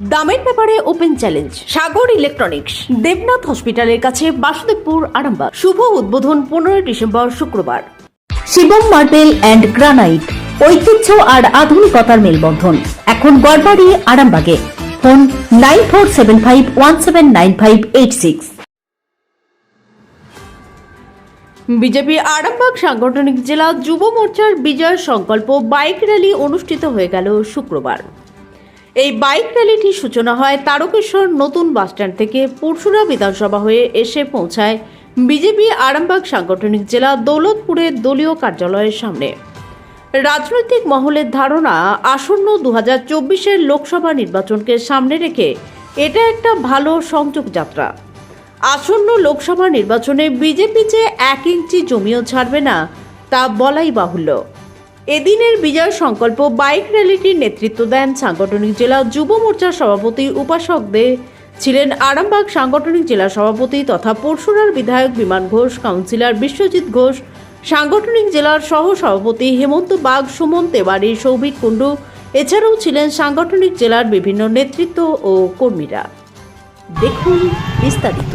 দামের ব্যাপারে open challenge, Sagar electronics, Debnath হসপিটালের কাছে বাসুদেবপুর আরামবাগ। শুভ উদ্বোধন পনেরোই ডিসেম্বর শুক্রবার। শিবম মার্বেল অ্যান্ড গ্রানাইট, ঐতিহ্য আর আধুনিকতার মেলবন্ধন। এখন গড়বাড়ি, আরামবাগে। Phone nine four seven five one seven nine five eight six. BJP Arambagh সাংগঠনিক জেলা যুব মোর্চার বিজয় সংকল্প বাইক র্যালি অনুষ্ঠিত হয়ে গেল শুক্রবার। এই বাইক র্যালিটির সূচনা হয় তারকেশ্বর নতুন বাসস্ট্যান্ড থেকে পরশুরা বিধানসভা হয়ে এসে পৌঁছায় বিজেপি আরামবাগ সাংগঠনিক জেলা দৌলতপুরের দলীয় কার্যালয়ের সামনে। রাজনৈতিক মহলের ধারণা, আসন্ন দু হাজার চব্বিশের লোকসভা নির্বাচনকে সামনে রেখে এটা একটা ভালো সংযোগ যাত্রা। আসন্ন লোকসভা নির্বাচনে বিজেপি যে এক ইঞ্চি জমিও ছাড়বে না, তা বলাই বাহুল্য। এদিনের বিজয় সংকল্প বাইক র্যালিটির নেতৃত্ব দেন সাংগঠনিক জেলা যুব মোর্চার সভাপতি উপাসক দে ছিলেন আরামবাগ সাংগঠনিক জেলা সভাপতি তথা পরশুরার বিধায়ক বিমান ঘোষ, কাউন্সিলর বিশ্বজিৎ ঘোষ, সাংগঠনিক জেলার সহ সভাপতি হেমন্ত বাগ, সুমন তেওয়ারি, সৌভিক কুণ্ডু, এছাড়াও ছিলেন সাংগঠনিক জেলার বিভিন্ন নেতৃত্ব ও কর্মীরা। দেখুন বিস্তারিত।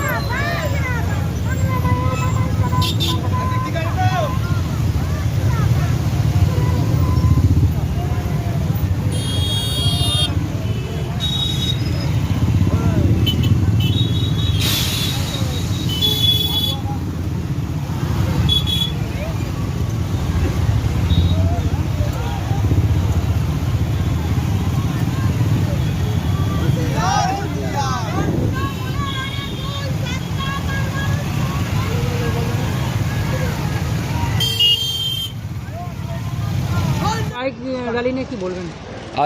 বাইক নিয়ে কি বলবেন?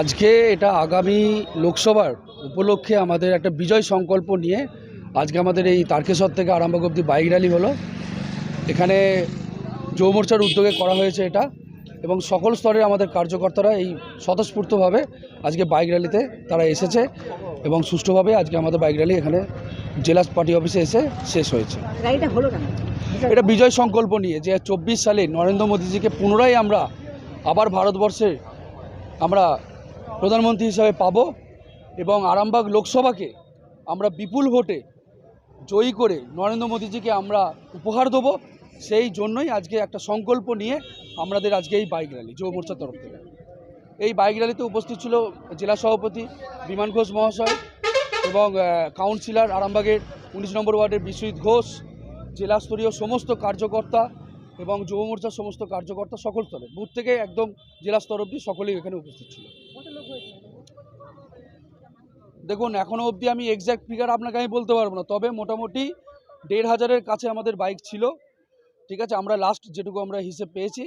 আজকে এটা আগামী লোকসভার উপলক্ষে আমাদের একটা বিজয় সংকল্প নিয়ে আজকে আমাদের এই তারকেশ্বর থেকে আরম্ভ অব্দি বাইক র্যালি হলো। এখানে যুব মোর্চার উদ্যোগে করা হয়েছে এটা এবং সকল স্তরে আমাদের কার্যকর্তারা এই স্বতঃস্ফূর্তভাবে আজকে বাইক র্যালিতে তারা এসেছে এবং সুষ্ঠুভাবে আজকে আমাদের বাইক র্যালি এখানে জেলা পার্টি অফিসে এসে শেষ হয়েছে। এটা বিজয় সংকল্প নিয়ে যে চব্বিশ সালে নরেন্দ্র মোদীজিকে পুনরায় আমরা আবার ভারতবর্ষে আমরা প্রধানমন্ত্রী হিসাবে পাবো এবং আরামবাগ লোকসভাকে আমরা বিপুল ভোটে জয়ী করে নরেন্দ্র মোদীজিকে আমরা উপহার দেবো, সেই জন্যই আজকে একটা সংকল্প নিয়ে আমাদের আজকে এই বাইক র্যালি, যুব মোর্চার তরফ থেকে। এই বাইক র্যালিতে উপস্থিত ছিল জেলা সভাপতি বিমান ঘোষ মহাশয় এবং কাউন্সিলর আরামবাগের উনিশ নম্বর ওয়ার্ডের বিশ্বজিৎ ঘোষ, জেলাস্তরীয় সমস্ত কার্যকর্তা এবং যুব মোর্চার সমস্ত কার্যকর্তা সকল স্তরে বুথ থেকে একদম জেলা স্তর অবধি সকলেই এখানে উপস্থিত ছিল। দেখুন এখনও অবধি আমি এক্স্যাক্ট ফিগার আপনাকে আমি বলতে পারব না তবে মোটামুটি দেড় হাজারের কাছে আমাদের বাইক ছিল। ঠিক আছে আমরা লাস্ট যেটুকু আমরা হিসেব পেয়েছি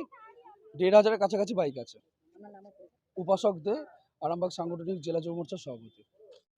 দেড় হাজারের কাছাকাছি বাইক আছে। উপাসক দে আরামবাগ সাংগঠনিক জেলা যুব মোর্চার সভাপতি।